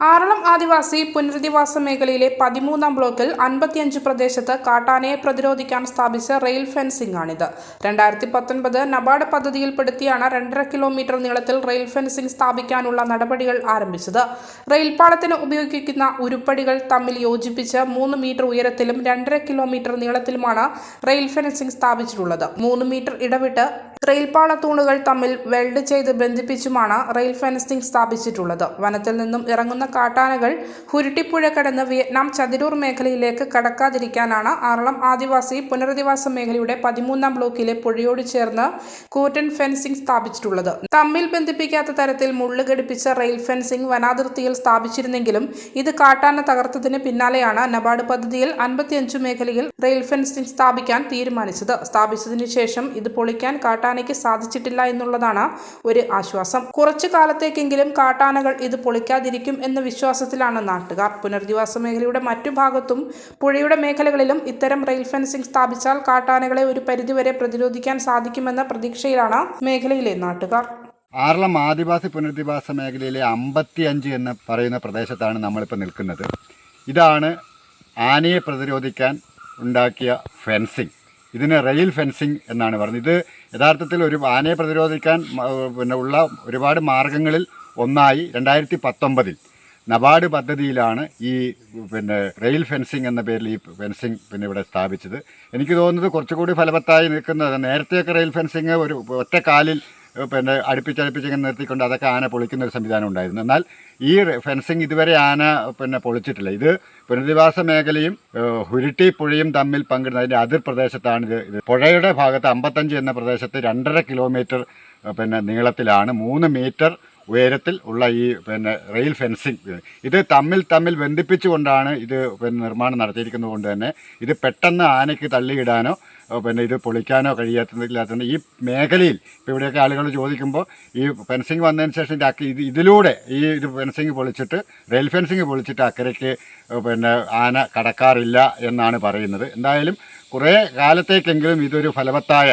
ആറളം ആദിവാസി പുനരധിവാസ മേഖലയിലെ പതിമൂന്നാം ബ്ലോക്കിൽ അൻപത്തിയഞ്ച് പ്രദേശത്ത് കാട്ടാനയെ പ്രതിരോധിക്കാൻ സ്ഥാപിച്ച റെയിൽ ഫെൻസിംഗ് ആണിത് രണ്ടായിരത്തി പത്തൊൻപത് നബാർഡ് പദ്ധതിയിൽപ്പെടുത്തിയാണ് രണ്ടര കിലോമീറ്റർ നീളത്തിൽ റെയിൽ ഫെൻസിംഗ് സ്ഥാപിക്കാനുള്ള നടപടികൾ ആരംഭിച്ചത്. റെയിൽപാളത്തിന് ഉപയോഗിക്കുന്ന ഉരുപ്പടികൾ തമ്മിൽ യോജിപ്പിച്ച് മൂന്ന് മീറ്റർ ഉയരത്തിലും രണ്ടര കിലോമീറ്റർ നീളത്തിലുമാണ് റെയിൽ ഫെൻസിംഗ് സ്ഥാപിച്ചിട്ടുള്ളത്. മൂന്ന് മീറ്റർ ഇടവിട്ട് റെയിൽപാള തൂണുകൾ തമ്മിൽ വെൽഡ് ചെയ്ത് ബന്ധിപ്പിച്ചുമാണ് റെയിൽ ഫെൻസിംഗ് സ്ഥാപിച്ചിട്ടുള്ളത്. വനത്തിൽ നിന്നും ഇറങ്ങുന്ന കാട്ടാനകൾ ഹുരുട്ടിപ്പുഴ കടന്ന് വിയറ്റ്നാം ചതിരൂർ മേഖലയിലേക്ക് കടക്കാതിരിക്കാനാണ് ആറളം ആദിവാസി പുനരധിവാസ മേഖലയുടെ പതിമൂന്നാം ബ്ലോക്കിലെ പുഴയോട് ചേർന്ന് കൂറ്റൻ ഫെൻസിംഗ് സ്ഥാപിച്ചിട്ടുള്ളത്. തമ്മിൽ ബന്ധിപ്പിക്കാത്ത തരത്തിൽ മുള്ളു ഘടിപ്പിച്ച റെയിൽ ഫെൻസിംഗ് വനാതിർത്തിയിൽ സ്ഥാപിച്ചിരുന്നെങ്കിലും ഇത് കാട്ടാന തകർത്തതിന് പിന്നാലെയാണ് നബാർഡ് പദ്ധതിയിൽ അൻപത്തിയഞ്ച് മേഖലയിൽ റെയിൽ ഫെൻസിംഗ് സ്ഥാപിക്കാൻ തീരുമാനിച്ചത്. സ്ഥാപിച്ചതിനു ശേഷം ഇത് പൊളിക്കാൻ കാട്ടാനയ്ക്ക് സാധിച്ചിട്ടില്ല എന്നുള്ളതാണ് ഒരു ആശ്വാസം. കുറച്ചു കാലത്തേക്കെങ്കിലും കാട്ടാനകൾ ഇത് പൊളിക്കാതിരിക്കും എന്ന വിശ്വാസത്തിലാണ് നാട്ടുകാർ. പുനരധിവാസ മേഖലയുടെ മറ്റു ഭാഗത്തും പുഴയുടെ മേഖലകളിലും ഇത്തരം റെയിൽ ഫെൻസിംഗ് സ്ഥാപിച്ചാൽ കാട്ടാനകളെ ഒരു പരിധിവരെ പ്രതിരോധിക്കാൻ സാധിക്കുമെന്ന പ്രതീക്ഷയിലാണ് മേഖലയിലെ നാട്ടുകാർ. ആറളം ആദിവാസി പുനരധിവാസ മേഖലയിലെ അമ്പത്തിയഞ്ച് എന്ന് പറയുന്ന പ്രദേശത്താണ് നമ്മളിപ്പോൾ നിൽക്കുന്നത്. ഇതാണ് ആനയെ പ്രതിരോധിക്കാൻ ഉണ്ടാക്കിയ ഫെൻസിങ് ഇതിന് റെയിൽ ഫെൻസിങ് എന്നാണ് പറഞ്ഞത്. ഇത് യഥാർത്ഥത്തിൽ ഒരു ആനയെ പ്രതിരോധിക്കാൻ പിന്നെ ഉള്ള ഒരുപാട് മാർഗങ്ങളിൽ ഒന്നായി രണ്ടായിരത്തി പത്തൊമ്പതിൽ. നബാർഡ് പദ്ധതിയിലാണ് ഈ പിന്നെ റെയിൽ ഫെൻസിങ് എന്ന പേരിൽ ഈ ഫെൻസിങ് പിന്നെ ഇവിടെ സ്ഥാപിച്ചത്. എനിക്ക് തോന്നുന്നത് കുറച്ചുകൂടി ഫലവത്തായി നിൽക്കുന്നത് നേരത്തെയൊക്കെ റെയിൽ ഫെൻസിങ് ഒരു ഒറ്റ കാലിൽ പിന്നെ അടുപ്പിച്ചടുപ്പിച്ച് ഇങ്ങനെ നിർത്തിക്കൊണ്ട് അതൊക്കെ ആന പൊളിക്കുന്ന ഒരു സംവിധാനം ഉണ്ടായിരുന്നു. എന്നാൽ ഈ ഫെൻസിങ് ഇതുവരെ ആന പിന്നെ പൊളിച്ചിട്ടില്ല. ഇത് പുനരധിവാസ മേഖലയും ഹുരുട്ടി പുഴയും തമ്മിൽ പങ്കിടുന്ന അതിന്റെ അതിർ പ്രദേശത്താണ് ഇത്. ഇത് പുഴയുടെ ഭാഗത്ത് അമ്പത്തഞ്ച് എന്ന പ്രദേശത്ത് രണ്ടര കിലോമീറ്റർ പിന്നെ നീളത്തിലാണ്. മൂന്ന് മീറ്റർ ഉയരത്തിൽ ഉള്ള ഈ പിന്നെ റെയിൽ ഫെൻസിങ് ഇത് തമ്മിൽ തമ്മിൽ ബന്ധിപ്പിച്ചുകൊണ്ടാണ് ഇത് പിന്നെ നിർമ്മാണം നടത്തിയിരിക്കുന്നത് കൊണ്ട് തന്നെ ഇത് പെട്ടെന്ന് ആനയ്ക്ക് തള്ളിയിടാനോ പിന്നെ ഇത് പൊളിക്കാനോ കഴിയാത്തതില്ലാത്തത് ഈ മേഖലയിൽ ഇപ്പോൾ ഇവിടെയൊക്കെ ആളുകൾ ചോദിക്കുമ്പോൾ ഈ ഫെൻസിങ് വന്നതിന് ശേഷം ഇത് ഇത് ഇതിലൂടെ ഈ ഇത് ഫെൻസിങ് പൊളിച്ചിട്ട് റെയിൽ ഫെൻസിങ് പൊളിച്ചിട്ട് അക്കരയ്ക്ക് പിന്നെ ആന കടക്കാറില്ല എന്നാണ് പറയുന്നത്. എന്തായാലും കുറേ കാലത്തേക്കെങ്കിലും ഇതൊരു ഫലവത്തായ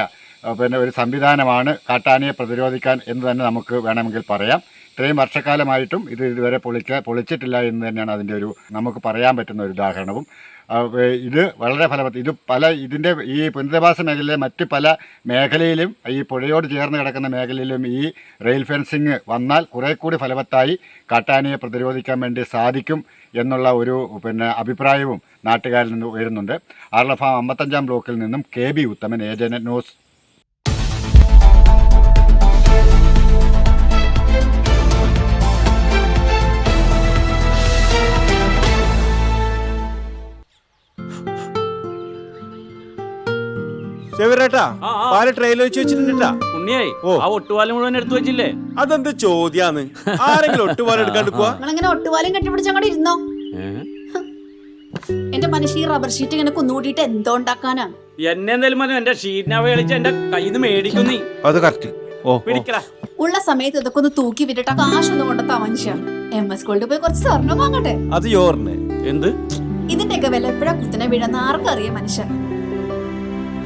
പിന്നെ ഒരു സംവിധാനമാണ് കാട്ടാനയെ പ്രതിരോധിക്കാൻ എന്ന് തന്നെ നമുക്ക് വേണമെങ്കിൽ പറയാം. ഇത്രയും വർഷക്കാലമായിട്ടും ഇത് ഇതുവരെ പൊളിക്ക പൊളിച്ചിട്ടില്ല എന്ന് തന്നെയാണ് അതിന്റെ ഒരു നമുക്ക് പറയാൻ പറ്റുന്ന ഒരു ഉദാഹരണവും. ഇത് വളരെ ഫലവത്ത് ഇത് പല ഇതിന്റെ ഈ പുനരധിവാസ മേഖലയിലെ മറ്റ് പല മേഖലയിലും ഈ പുഴയോട് ചേർന്ന് കിടക്കുന്ന മേഖലയിലും ഈ റെയിൽ ഫെൻസിങ് വന്നാൽ കുറേ കൂടി ഫലവത്തായി കാട്ടാനയെ പ്രതിരോധിക്കാൻ വേണ്ടി സാധിക്കും എന്നുള്ള ഒരു പിന്നെ അഭിപ്രായവും നാട്ടുകാരിൽ നിന്ന് ഉയരുന്നുണ്ട്. ആർലഫാം അമ്പത്തഞ്ചാം ബ്ലോക്കിൽ നിന്നും K B Uthaman agent news ചെവിരേട്ടാ ആ, ആ. പാൽ ട്രെയിലർ വെച്ച് വെച്ചിട്ടുണ്ടാ ഉണ്ണിയായി ഓ. ആ ഒട്ടുപാലം മുഴുവൻ എടുത്തു വെച്ചില്ലേ? അതെന്ത് ചോദ്യാന്ന്? ആരെങ്കിലും ഒട്ടുപാലം എടുക്കാണ്ടിക്കുക നിങ്ങളിങ്ങനെ ഒട്ടുപാലം കെട്ടിപ്പിടിച്ച് അങ്ങോട്ട് ഇരുന്നോ? എന്റെ മനുഷ്യ ഈ റബ്ബർ ഷീറ്റ് ഇങ്ങനെ കുന്നുകൂട്ടിയിട്ട് എന്തോ ഉണ്ടാക്കാനാ? എന്നെ എന്തായാലും മതി എന്റെ ഷീറ്റിനാവ കളിച്ച് എന്റെ കയ്യിൽ നിന്ന് മേടിക്കും നീ. അത് കറക്റ്റ് ഓ പിടിക്കടാ. ഉള്ള സമയത്ത് ഇതൊക്കെ ഒന്ന് തൂക്കി വിട്ടിട്ട് കാശൊന്നും കൊണ്ടെത്താ മനുഷ്യ എം എസ് ഗോൾഡ് പോയി കുറച്ച് സ്വർണം വാങ്ങട്ടെ? അത് എന്ത്? ഇതിന്റെയൊക്കെ വില എപ്പോഴാ കുത്തിനെ വീഴുന്ന ആർക്കറിയാം മനുഷ്യൻ